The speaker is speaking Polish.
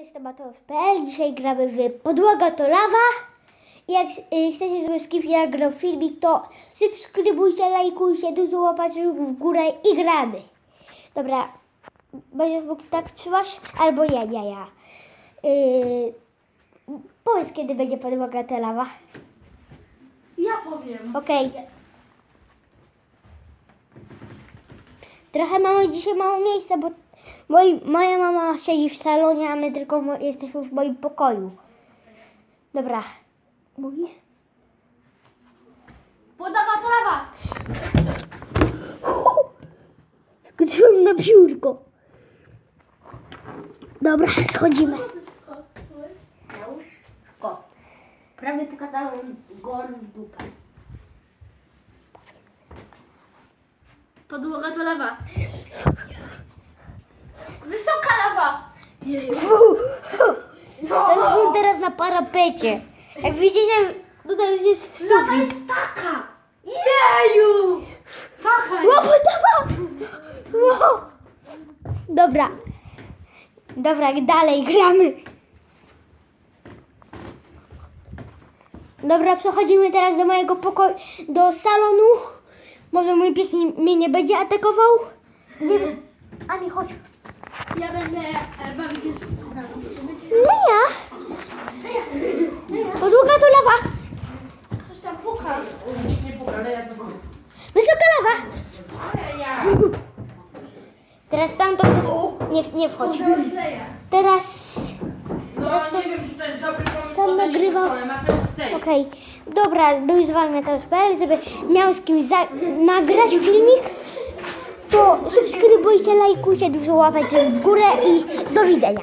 jestem Mateusz.pl. Dzisiaj gramy w Podłoga to lawa. Jak y, chcecie, żeby skip nagrał filmik, to subskrybujcie, lajkujcie, dużo łapaczek w górę i gramy. Dobra, będziesz mógł tak trzymać? Albo ja, ja, ja. Yy, powiedz, kiedy będzie podłoga to lawa. Ja powiem. Okej. Trochę mamy dzisiaj mało miejsca, bo moi, moja mama siedzi w salonie, a my tylko jesteśmy w moim pokoju. Dobra. Mówisz? Podawa trawa. Skoczyłam na biurko. Dobra, schodzimy. Prawie pokazałem gol dupę. Podłoga to lawa. Wysoka lawa. Jestem teraz na parapecie. Jak widzicie, tutaj już jest w Lawa sufit. jest taka. Jeju. Machaj. Ło, dawa! Ło. Dobra. Dobra, dalej gramy. Dobra, przechodzimy teraz do mojego pokoju, do salonu. Może mój pies nie, mnie nie będzie atakował? Nie wiem. Ani chodź. Ja będę e, bawić się z nami. No ja. Podłoga to lawa. Ktoś tam puka. Nikt nie puka, ale ja zobaczę. Wysoka lawa. Teraz sam to. Nie, nie wchodź. Teraz... No pomysł. Sam ale nagrywał. Okej, dobra, był z wami Mateusz.pl, żeby miał z kimś za- nagrać filmik, to subskrybujcie, lajkujcie, dużo łapać w górę i do widzenia.